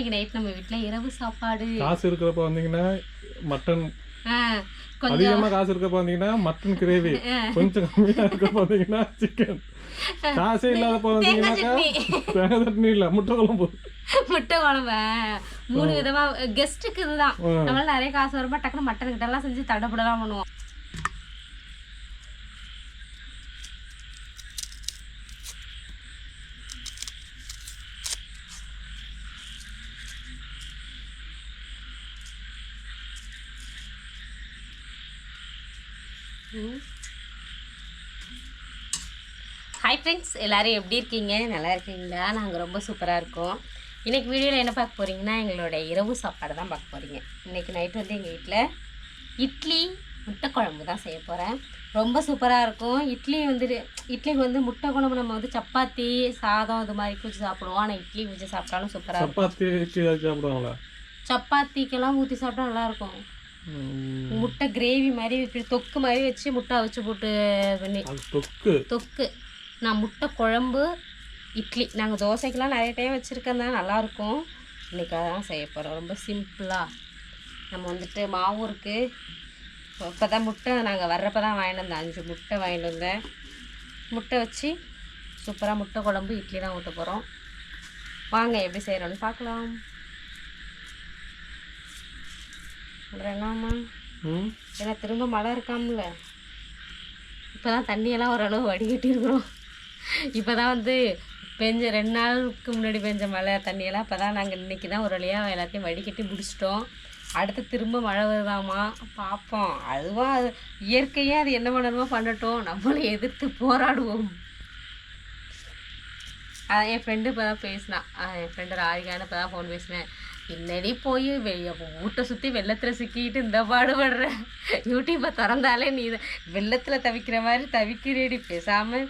இன்னைக்கு நைட் நம்ம வீட்ல இரவு சாப்பாடு. காசு இருக்கிறப்ப வந்தீங்கன்னா மட்டன் ஆ, கொஞ்சம் அதிகமா காசு இருக்கப்ப வந்தீங்கன்னா மட்டன் கிரேவி கொஞ்சம் கம்மியா இருக்கப்ப வந்தீங்கன்னா சிக்கன் காசே இல்லாதப்ப வந்தீங்கன்னாக்கா தேங்காய் சட்னி இல்ல முட்டை குழம்பு. முட்டை குழம்ப. மூணு விதமா கெஸ்ட்டுக்கு இதுதான். நம்மளால நிறைய காசு வரும்பா டக்குனு மட்டன் கிட்ட எல்லாம் செஞ்சு தடப்படலாம் பண்ணுவோம். ஹாய் ஃப்ரெண்ட்ஸ் எல்லாரும் எப்படி இருக்கீங்க? நல்லா இருக்கீங்களா? நாங்கள் ரொம்ப சூப்பராக இருக்கோம். இன்னைக்கு வீடியோவில் என்ன பார்க்க போகிறீங்கன்னா எங்களோட இரவு சாப்பாடு தான் பார்க்க போகிறீங்க இன்னைக்கு நைட் வந்து எங்கள் வீட்டில் இட்லி முட்டை குழம்பு தான் செய்ய போகிறேன் ரொம்ப சூப்பராக இருக்கும். இட்லி வந்துட்டு இட்லிக்கு வந்து முட்டை குழம்பு நம்ம வந்து சப்பாத்தி சாதம் இது மாதிரி குச்சி சாப்பிடுவோம். ஆனால் இட்லி குச்சி சாப்பிட்டாலும் சூப்பராக இருக்கும். சப்பாத்திக்கெல்லாம் ஊற்றி சாப்பிட்டா நல்லாயிருக்கும் முட்டை கிரேவி மாதிரி இப்படி தொக்கு மாதிரி வச்சு முட்டை அவிச்சு போட்டு பண்ணி. தொக்கு. தொக்கு. நான் முட்டை குழம்பு இட்லி. நாங்கள் தோசைக்கெலாம் நிறைய டைம் வச்சுருக்கேன் தான் நல்லாயிருக்கும் இன்றைக்கி அதான் செய்ய போகிறோம் ரொம்ப சிம்பிளாக நம்ம வந்துட்டு மாவும் இருக்குது இப்போ தான் முட்டை நாங்கள் வர்றப்ப தான் வாங்கிட்டு வந்தேன். அஞ்சு முட்டை வாங்கிட்டு வந்தேன். முட்டை வச்சு சூப்பராக முட்டை குழம்பு இட்லி தான் ஊற்ற போகிறோம் வாங்க எப்படி செய்கிறோன்னு பார்க்கலாம். என்னம்மா ஏன்னா திரும்ப மழை இருக்காமல. இப்போ தான் தண்ணியெல்லாம் ஓரளவு வடிகட்டியிருக்கிறோம் இப்போ தான் வந்து பெஞ்ச ரெண்டு நாளுக்கு முன்னாடி பெஞ்ச மழை தண்ணியெல்லாம் இப்போ தான் நாங்கள் இன்றைக்கி தான் ஒரு வழியாக எல்லாத்தையும் வடிகட்டி முடிச்சிட்டோம். அடுத்து திரும்ப மழை வருதாமா பார்ப்போம் அதுவாக அது இயற்கையாக அது என்ன பண்ணணுமோ பண்ணட்டும். நம்மளும் எதிர்த்து போராடுவோம். அதான் என் ஃப்ரெண்டு இப்போ தான் பேசினான் என் ஃப்ரெண்டு ராதிகான்னு இப்போ தான் ஃபோன் பேசினேன். என்னடி போய் வெளியே வீட்டை சுற்றி வெள்ளத்தில் சிக்கிட்டு இந்த பாடுபடுற யூடியூப்பை திறந்தாலே நீ இதை வெள்ளத்தில் தவிக்கிற மாதிரி தவிக்கிறேடி. பேசாமல்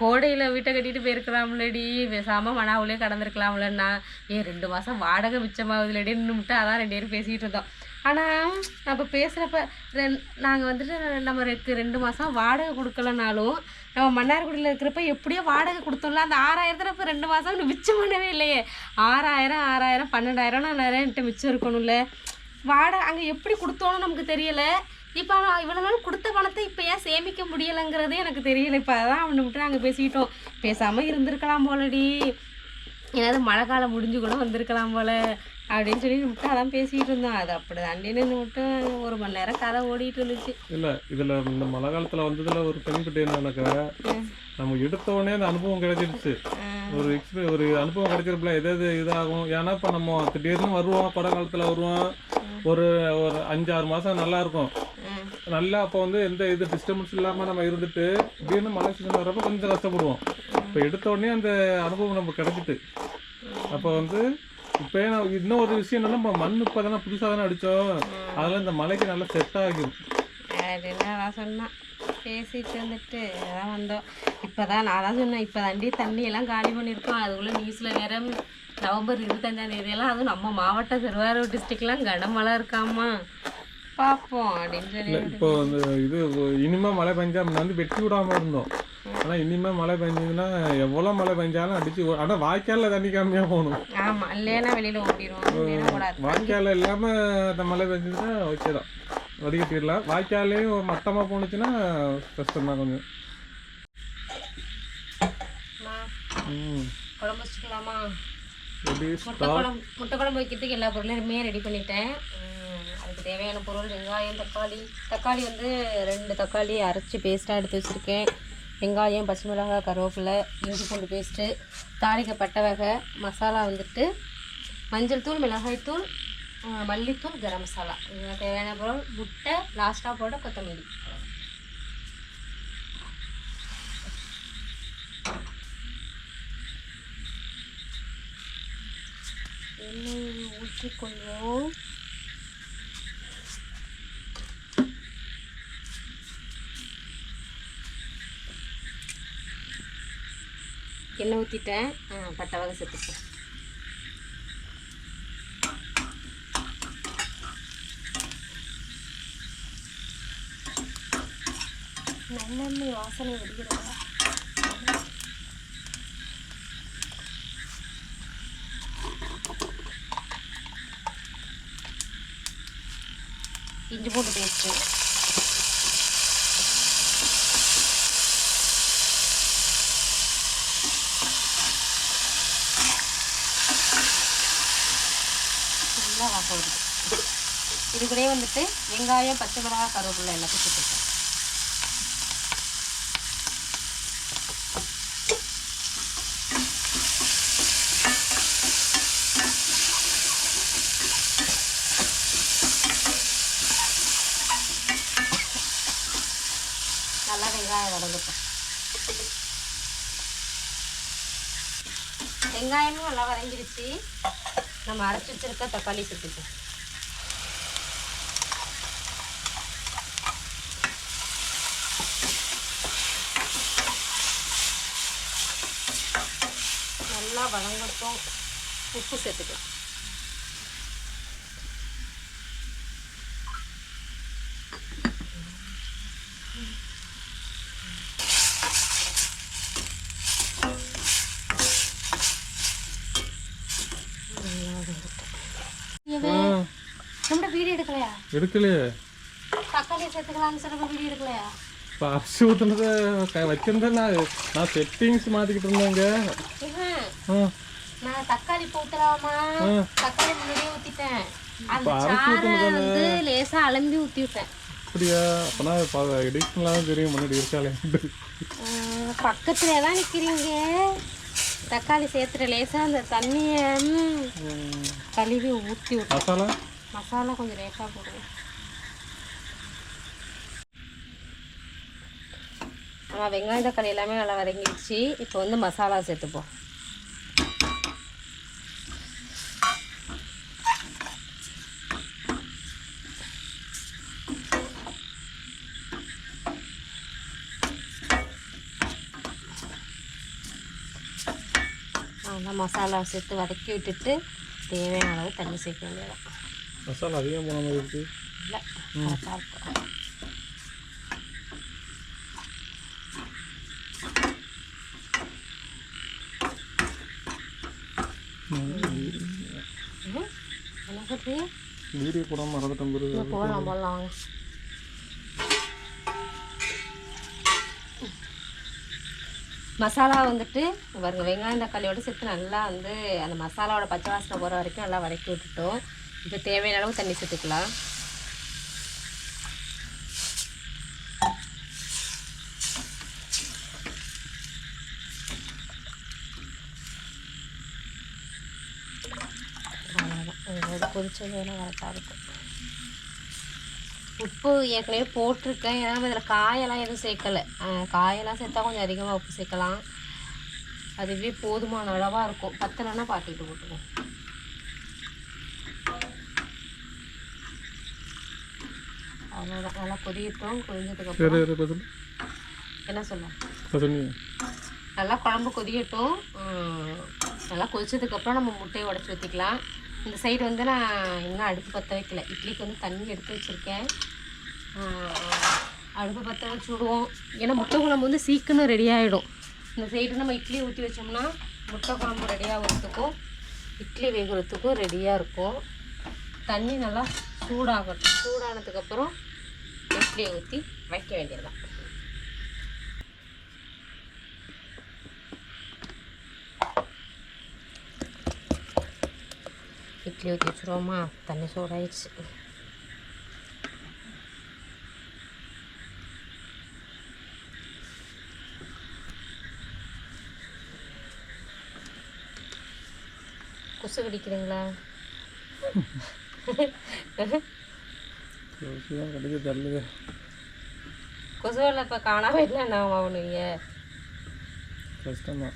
கோடையில் வீட்டை கட்டிட்டு போயிருக்கலாம்லடி. பேசாமல் மணாவிலே கடந்திருக்கலாம்லண்ணா. ஏன் ரெண்டு மாதம் வாடகை மிச்சமாகுதுலடி. நின்றுட்டு அதான் ரெண்டு பேரும் பேசிகிட்டு இருந்தோம். ஆனால் நம்ம பேசுகிறப்ப ரெண் நாங்கள் வந்துட்டு நம்ம ரெண்டு மாதம் வாடகை கொடுக்கலனாலும் நம்ம மன்னார்குடியில் இருக்கிறப்ப எப்படியோ வாடகை கொடுத்தோம்ல அந்த ஆறாயிரத்துல இப்போ ரெண்டு மாதம் மிச்சம் பண்ணவே இல்லையே. ஆறாயிரம் ஆறாயிரம் பன்னெண்டாயிரம்னா நிறையன்ட்டு மிச்சம் இருக்கணும்ல. வாடகை அங்கே எப்படி கொடுத்தோன்னு நமக்கு தெரியலை. இப்போ இவ்வளோ நாள் கொடுத்த பணத்தை இப்போ ஏன் சேமிக்க முடியலைங்கிறதே எனக்கு தெரியல. இப்போ அதான் அவனை விட்டு நாங்கள் பேசிக்கிட்டோம். பேசாமல் இருந்திருக்கலாம் போலடி. ஏதாவது மழை காலம் முடிஞ்சு கூட வந்திருக்கலாம் போல. அப்படின்னு சொல்லி விட்டு அதான் பேசிக்கிட்டு இருந்தோம். அது அப்படி தாண்டின்னு விட்டு ஒரு மணி நேரம் கதை ஓடிட்டு இருந்துச்சு. இல்ல இதுல இந்த மழை காலத்துல வந்ததுல ஒரு பெனிஃபிட் என்னன்னாக்கா நம்ம எடுத்த உடனே அந்த அனுபவம் கிடைச்சிருச்சு. ஒரு எக்ஸ்பீ ஒரு அனுபவம் கிடைச்சிருப்பல எது எது இதாகும்? ஏன்னா இப்போ நம்ம திடீர்னு வருவோம் கொடை காலத்துல வருவோம். ஒரு ஒரு அஞ்சாறு மாசம் நல்லா இருக்கும். நல்லா அப்போ வந்து எந்த இது டிஸ்டர்பன்ஸ் இல்லாம நம்ம இருந்துட்டு திடீர்னு மழை சீசன் வர்றப்ப கொஞ்சம் கஷ்டப்படுவோம். இப்போ எடுத்த உடனே அந்த அனுபவம் நமக்கு கிடைச்சிட்டு. அப்போ வந்து இப்போ நான் இன்னும் ஒரு விஷயம் என்னன்னா நம்ம மண் இப்போ தானே புதுசாக தானே அடித்தோம் அதெல்லாம் இந்த மலைக்கு நல்லா செட் ஆகும். அப்படின்னு நான் சொன்னேன் பேசிட்டு வந்துட்டு அதான் வந்தோம். இப்போ தான் நான் தான் சொன்னேன் இப்போ தாண்டி தண்ணி எல்லாம் காலி பண்ணியிருக்கோம். அதுக்குள்ளே நியூஸில் வேற நவம்பர் இருபத்தஞ்சாம் தேதியெல்லாம் அதுவும் நம்ம மாவட்டம் திருவாரூர் டிஸ்ட்ரிக்ட்லாம் கனமழை இருக்காமா பார்ப்போம் அப்படின்னு சொல்லி இப்போ வந்து இது இனிமே மழை பெஞ்சா முன்ன வந்து வெட்டி விடாம இருந்தோம். ஆனா இனிமே மழை பெஞ்சதுன்னா எவ்வளவு மழை பெஞ்சாலும் அடிச்சு ஓ- ஆனா வாய்க்கால்ல தண்ணி கம்மியா போகணும். ஆமாம் இல்லைன்னா வெளியில் ஓடிடும் இல்லைன்னா கூடாது. வாய்க்கால்ல இல்லாம அந்த மழை பெஞ்சதுன்னா ஓகே தான் வடிகட்டிடலாம் வாய்க்காலையும் மட்டமா போணுச்சுன்னா கஷ்டம் தான் கொஞ்சம் குழம்பு வச்சுக்கலாமா? முட்டை குழம்பு முட்டை குழம்பு வைக்கிறதுக்கு எல்லா பொருளுமே ரெடி பண்ணிட்டேன். அதுக்கு தேவையான பொருள் வெங்காயம் தக்காளி. தக்காளி வந்து ரெண்டு தக்காளி அரைச்சி பேஸ்ட்டாக எடுத்து வச்சுருக்கேன். வெங்காயம் பச்சை மிளகாய் கருவேப்பிலை இஞ்சி பூண்டு பேஸ்ட்டு தாளிக்க பட்டை வகை மசாலா வந்துட்டு மஞ்சள் தூள் மிளகாய்த்தூள் மல்லித்தூள் கரம் மசாலா. இதெல்லாம் தேவையான பொருள் முட்டை லாஸ்ட்டாக போட கொத்தமல்லி. எண்ணெய் ஊற்றிக்கொள்வோம். எண்ணெய் ஊற்றிட்டேன் பட்டை வகை சேர்த்துப்போம். நல்லெண்ணெய் வாசனை வெடிக்கிறதா? இஞ்சி போட்டு பேஸ்ட்டு. இது கூடயே வந்துட்டு வெங்காயம் பச்சை மிளகாய் கருவேப்பிலை எல்லாத்தையும் சேர்த்துருக்கேன் நல்லா வெங்காயம் வதங்கட்டும். வெங்காயமும் நல்லா வதங்கிடுச்சு. நம்ம அரைச்சி வச்சிருக்க தக்காளி சேர்த்துக்கலாம் நல்லா வதங்கட்டும். உப்பு சேர்த்துக்கலாம். ஆ, நம்ம வீடியோ எடுக்கலையா? எடுக்கலையே. தக்காளி சேர்த்துக்கலாம்னு சொல்ல வீடியோ எடுக்கலையா? இப்போ அரிசி ஊற்றுனத வச்சிருந்தேன் நான் நான் செட்டிங்ஸ் மாற்றிக்கிட்டு இருந்தேங்க. நான் தக்காளி போட்டுலாமா. தக்காளி முன்னாடியே ஊத்திட்டேன். அந்த தானே? வந்து லேசா அலம்பி ஊத்தி விட்டேன். அப்படியா? அப்போனா எடிஷன்லாம் தெரியும் முன்னாடி இருக்காளே. ஆஹ், பக்கத்துல தான் நிக்கிறீங்க. தக்காளி சேர்த்துற லேசா அந்த தண்ணியை கழுவி ஊத்தி விட்டேன். மசாலா? மசாலா கொஞ்சம் லேசா போடுங்க ஆமா வெங்காயம் தக்காளி எல்லாமே நல்லா வதங்கிடுச்சு. இப்போ வந்து மசாலா சேர்த்துப்போம். மசாலா சேர்த்து வதக்கி விட்டுட்டு தேவையான அளவு தண்ணி சேர்க்க வேண்டியதான் மசாலா அதிகம் போன மாதிரி இருக்கு. இல்லை கரெக்டாக இருக்கும். வீடியோ போடாமல் பிறகு. இங்க போடலாம் போடலாம் வாங்க. மசாலா வந்துட்டு வருங்க வெங்காயம் தக்காளியோட சேர்த்து நல்லா வந்து அந்த மசாலாவோட பச்சை வாசனை போகிற வரைக்கும் நல்லா வதக்கி விட்டுட்டோம். இப்போ தேவையான அளவு தண்ணி சேர்த்துக்கலாம். கொதிச்சது வேணால் கரெக்டாக இருக்கும். உப்பு ஏற்கனவே போட்டிருக்கேன். ஏன்னா நம்ம இதில் காயெல்லாம் எதுவும் சேர்க்கலை. காயெல்லாம் சேர்த்தா கொஞ்சம் அதிகமாக உப்பு சேர்க்கலாம். அதுவே போதுமான அளவாக இருக்கும். பத்தலைன்னா பாட்டிட்டு போட்டுருவோம் அவ்வளோதான் நல்லா கொதியட்டும் கொதிஞ்சதுக்கப்புறம் என்ன சொல்ல? நல்லா குழம்பு கொதியட்டும் உம், நல்லா கொதிச்சதுக்கப்புறம் நம்ம முட்டையை உடச்சி ஊற்றிக்கலாம் இந்த சைடு வந்து நான் இன்னும் அடுப்பு பற்ற வைக்கல. இட்லிக்கு வந்து தண்ணி எடுத்து வச்சுருக்கேன். அடுப்பு பற்ற வச்சு விடுவோம். ஏன்னா முட்டை குழம்பு வந்து சீக்கிரம் ரெடி ஆகிடும் இந்த சைடு நம்ம இட்லி ஊற்றி வச்சோம்னா முட்டை குழம்பு ரெடியாகிறதுக்கும் இட்லி வேகிறதுக்கும் ரெடியாக இருக்கும். தண்ணி நல்லா சூடாகட்டும். சூடானதுக்கப்புறம் இட்லியை ஊற்றி வைக்க வேண்டியதுதான். இட்லி ஊற்றி வச்சுருவோமா? தண்ணி சூடாயிடுச்சு. கொசு கடிக்குதுங்களா தான் கிடைக்க தரலையே கொசுவில் இப்போ காணாம இல்லை என்ன ஆகணுங்க கஷ்டம்தான்.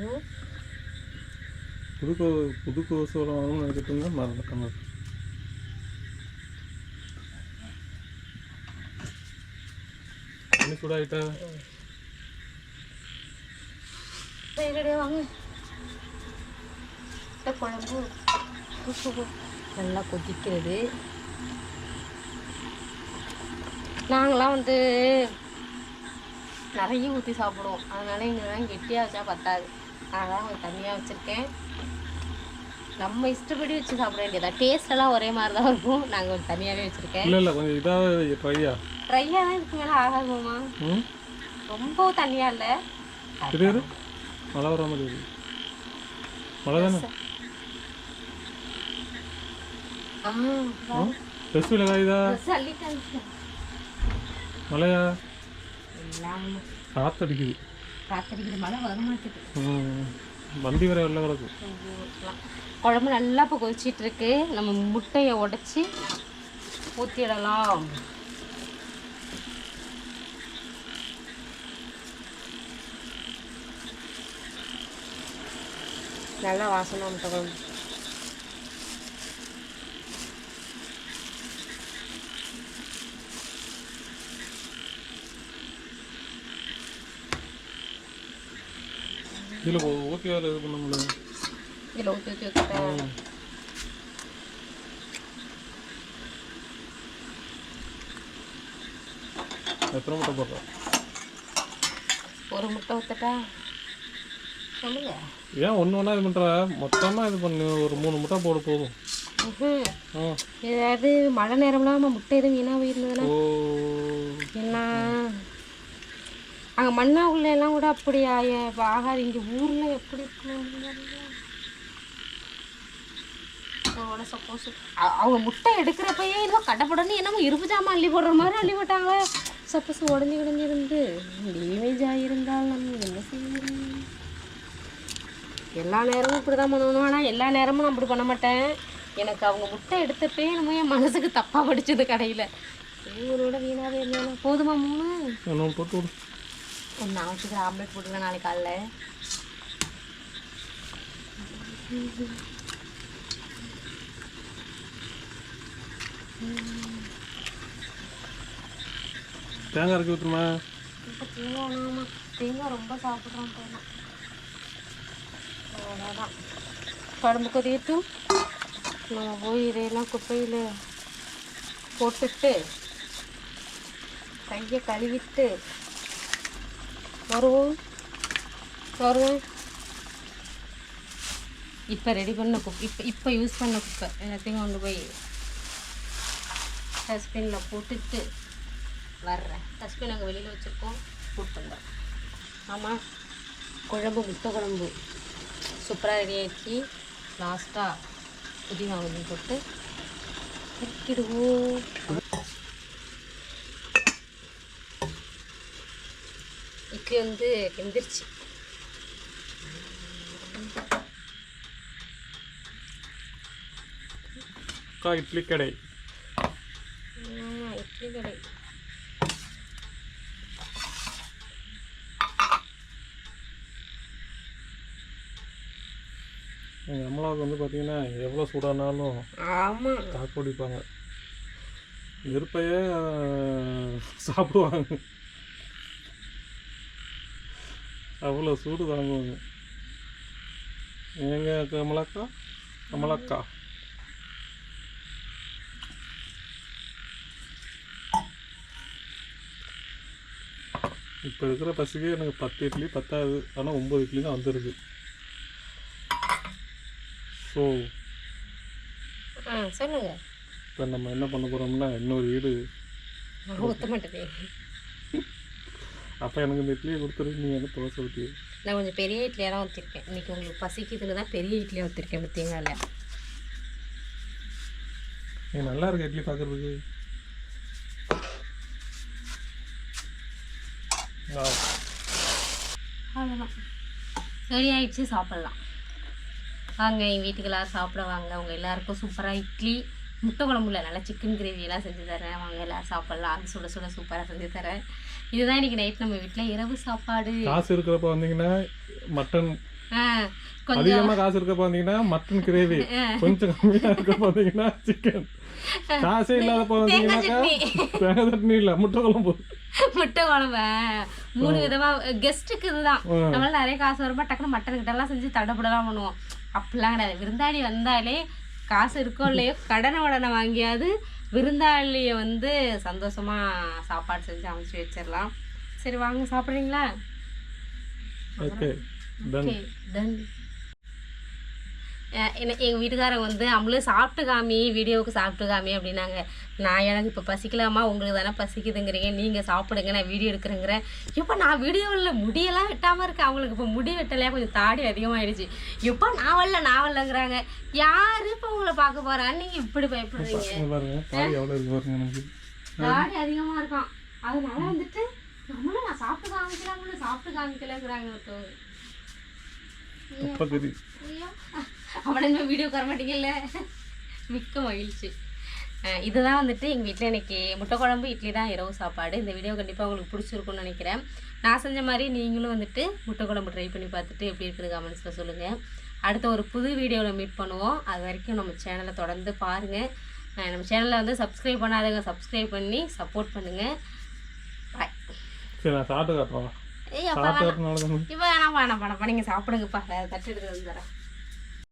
ம்? புது கோ புது கோசோலம் வாங்கணும்னு நினச்சிட்டு இருந்தேன் மறந்துட்டேன் தண்ணி சூடாகிட்டா வாங்க. குழம்பு நல்லா கொதிக்கிறது. நாங்களாம் வந்து நிறைய ஊற்றி சாப்பிடுவோம். அதனால எங்கெல்லாம் கெட்டியாக வச்சா பத்தாது. அதனால் கொஞ்சம் தண்ணியாக வச்சுருக்கேன். நம்ம இஷ்டப்படி வச்சு சாப்பிட வேண்டியதா? டேஸ்ட் எல்லாம் ஒரே மாதிரி தான் இருக்கும். நாங்கள் கொஞ்சம் தனியாகவே வச்சுருக்கேன். இல்லை இல்லை கொஞ்சம் இதாக ட்ரையா ட்ரையாக தான் இதுக்கு மேலே ஆகாதுமா ம்? ரொம்ப தனியாக இல்லை. தெரியுது மழை வர மாதிரி மழை தானே? ஆ டெஸ்ட்டில் காயுதா சொல்லிட்டேன் மழையா? எல்லாம் காத்தடிக்குது. காத்தடிக்கிற மழை வர மாட்டேங்குது ம் வண்டி வர வெள்ள கிடக்கு. குழம்பு நல்லா இப்போ கொதிச்சிட்ருக்கு. நம்ம முட்டையை உடச்சி ஊற்றிடலாம் நல்லா வாசனை முட்டை குழம்பு இதில் ஊற்றி வேறு இது பண்ண முடியாது இதில் ஊற்றி ஊற்றி ம். எத்தனை முட்டை போடுறோம் ஒரு முட்டை ஊற்றட்டா சொல்லுங்க. ஏன் ஒன்று ஒன்றா இது பண்ணுற மொத்தமாக இது பண்ணு. ஒரு மூணு முட்டை போட போதும். ஏதாவது மழை நேரம்லாம் முட்டை எதுவும் வீணாக போயிருந்ததுன்னா? என்ன? அங்கே மண்ணா உள்ள எல்லாம் கூட அப்படி ஆகாது இங்கே ஊரில் எப்படி சப்போஸ் அவங்க முட்டை எடுக்கிறப்பயே என்னமோ கடப்படன்னு என்னமோ இருப்பு ஜாமான் அள்ளி போடுற மாதிரி அள்ளி போட்டாங்க சப்போஸ் உடஞ்சி இருந்து டேமேஜ் ஆகியிருந்தால் நம்ம என்ன செய்யணும் எல்லா நேரமும் இப்படி தான் பண்ணணும் ஆனால் எல்லா நேரமும் நான் அப்படி பண்ண மாட்டேன். எனக்கு அவங்க முட்டை எடுத்தப்பே என்னமோ என் மனசுக்கு தப்பாக படிச்சது கடையில். இவங்களோட வீணாவே இருந்தாலும் போதுமா மூணு? போட்டு ஒன்று நான் வச்சுக்கிற ஆம்லெட் போட்டுக்கலாம் நாளைக்கு காலைல. தேங்காய் இறக்கி ஊற்றுமா இப்போ தேங்காய் தேங்காய் ரொம்ப சாப்பிட்றோம் போகலாம் அவ்வளோதான் குழம்பு கொதியட்டும் நம்ம போய் இதையெல்லாம் குப்பையில் போட்டுட்டு கையை கழுவிட்டு வருவோம். வருவேன் இப்போ ரெடி பண்ண குப்பை இப்போ இப்போ யூஸ் பண்ண குப்பை. எல்லாத்தையும் கொண்டு போய் டஸ்ட்பினில் போட்டுட்டு வர்றேன். டஸ்ட்பின் நாங்கள் வெளியில் வச்சுருக்கோம். போட்டு வந்துடுறோம் ஆமாம் குழம்பு முட்டை குழம்பு. சூப்பராக ரெடி ஆயிடுச்சு. லாஸ்ட்டாக புதினா கொஞ்சம் போட்டு இறக்கிடுவோம் இட்லி வந்து வெந்துருச்சு. அக்கா இட்லி கடை. ஆமா, இட்லி கடை எங்கள் அம்மாவுக்கு வந்து பார்த்தீங்கன்னா எவ்வளோ சூடானாலும் தாக்கு பிடிப்பாங்க. நெருப்பையே சாப்பிடுவாங்க. அவ்வளோ சூடு தாங்குவாங்க. ஏங்க கமலாக்கா கமலாக்கா இப்போ இருக்கிற பசிக்கே எனக்கு பத்து இட்லி பத்தாது. ஆனால் ஒம்பது இட்லி தான் வந்திருக்கு. ஸோ ஆ சொல்லுங்கள் இப்போ நம்ம என்ன பண்ண போகிறோம்னா இன்னொரு வீடு அப்போ எனக்கு இந்த இட்லியை கொடுத்துரு நீ எனக்கு தோசை ஊற்றி நான் கொஞ்சம் பெரிய இட்லியாக தான் ஊற்றிருக்கேன் இன்றைக்கி உங்களுக்கு பசிக்குதுன்னு தான் பெரிய இட்லியாக ஊற்றிருக்கேன் பார்த்தீங்களா? நல்லா இருக்கு இட்லி பார்க்குறதுக்கு அவ்வளோதான் ரெடி ஆயிடுச்சு சாப்பிட்லாம். வாங்க எங்கள் வீட்டுக்கு எல்லாரும் சாப்பிட வாங்க. அவங்க எல்லாருக்கும் சூப்பராக இட்லி முட்டை குழம்புல நல்லா சிக்கன் கிரேவியெல்லாம் செஞ்சு தரேன். வாங்க எல்லாரும் சாப்பிட்லாம். அது சுட சுட சூப்பராக செஞ்சு தரேன். இதுதான் இன்றைக்கி நைட் நம்ம வீட்டில் இரவு சாப்பாடு. காசு இருக்கிறப்ப வந்தீங்கன்னா மட்டன் அதிகமாக காசு இருக்கப்ப வந்தீங்கன்னா மட்டன் கிரேவி கொஞ்சம் கம்மியாக இருக்கப்ப வந்தீங்கன்னா சிக்கன் காசே இல்லாதப்ப வந்தீங்கன்னாக்கா தேங்காய் சட்னி. இல்லை முட்டை குழம்பு. முட்டை குழம்ப. மூணு விதமாக கெஸ்ட்டுக்கு இதுதான். நம்மளால நிறைய காசு வரும்போது டக்குனு மட்டன் கிட்டலாம் செஞ்சு தடப்படலாம் பண்ணுவோம். அப்படிலாம் கிடையாது. விருந்தாளி வந்தாலே காசு இருக்கோ இல்லையோ கடனை உடனே வாங்கியாவது விருந்தாளியை வந்து சந்தோஷமா சாப்பாடு செஞ்சு அமைச்சு வச்சிடலாம். சரி வாங்க சாப்பிட்றீங்களா? ஓகே ஓகே டன் என்ன எங்கள் வீட்டுக்காரங்க வந்து அவங்களும் சாப்பிட்டு காமி வீடியோவுக்கு சாப்பிட்டு காமி அப்படின்னாங்க. நான் எனக்கு இப்போ பசிக்கலாமா உங்களுக்கு தானே பசிக்குதுங்கிறீங்க. நீங்கள் சாப்பிடுங்க நான் வீடியோ எடுக்கிறேங்கிறேன். இப்போ நான் வீடியோவில் முடியெல்லாம் வெட்டாமல் இருக்கேன். அவங்களுக்கு இப்போ முடி வெட்டலையா? கொஞ்சம் தாடி அதிகமாகிடுச்சு இப்போ நான் வரல நான் வரலங்கிறாங்க. யார் இப்போ உங்களை பார்க்க போகிறான்னு நீங்கள் இப்படி பயப்படுறீங்க. தாடி அதிகமாக இருக்கான். அதனால வந்துட்டு நம்மளும் நான் சாப்பிட்டு காமிக்கலாம்னு சாப்பிட்டு காமிக்கலங்கிறாங்க ஒருத்தவங்க. ஐயோ அவனை வீடியோ வர மாட்டீங்கல்ல? மிக்க மகிழ்ச்சி. இதுதான் வந்துட்டு எங்கள் வீட்டில் இன்னைக்கு முட்டை குழம்பு இட்லி தான் இரவு சாப்பாடு. இந்த வீடியோ கண்டிப்பாக உங்களுக்கு பிடிச்சிருக்கும்னு நினைக்கிறேன். நான் செஞ்ச மாதிரி நீங்களும் வந்துட்டு முட்டை குழம்பு ட்ரை பண்ணி பார்த்துட்டு எப்படி இருக்குது கமெண்ட்ஸில் சொல்லுங்கள் அடுத்த ஒரு புது வீடியோவில் மீட் பண்ணுவோம். அது வரைக்கும் நம்ம சேனலை தொடர்ந்து பாருங்கள் நம்ம சேனலை வந்து சப்ஸ்கிரைப் பண்ணாதவங்க சப்ஸ்கிரைப் பண்ணி சப்போர்ட் பண்ணுங்கள் பாய் சரி நான் சாப்பிட்டு காட்டுறேன். ஏய் அப்பா சாப்பிட்டு காட்டுறதுனால தான் இப்போ வேணாம் வேணாம் வேணாம். நீங்கள் சாப்பிடுங்கப்பா. வேறு தட்டு எடுத்து வந்துடுறேன்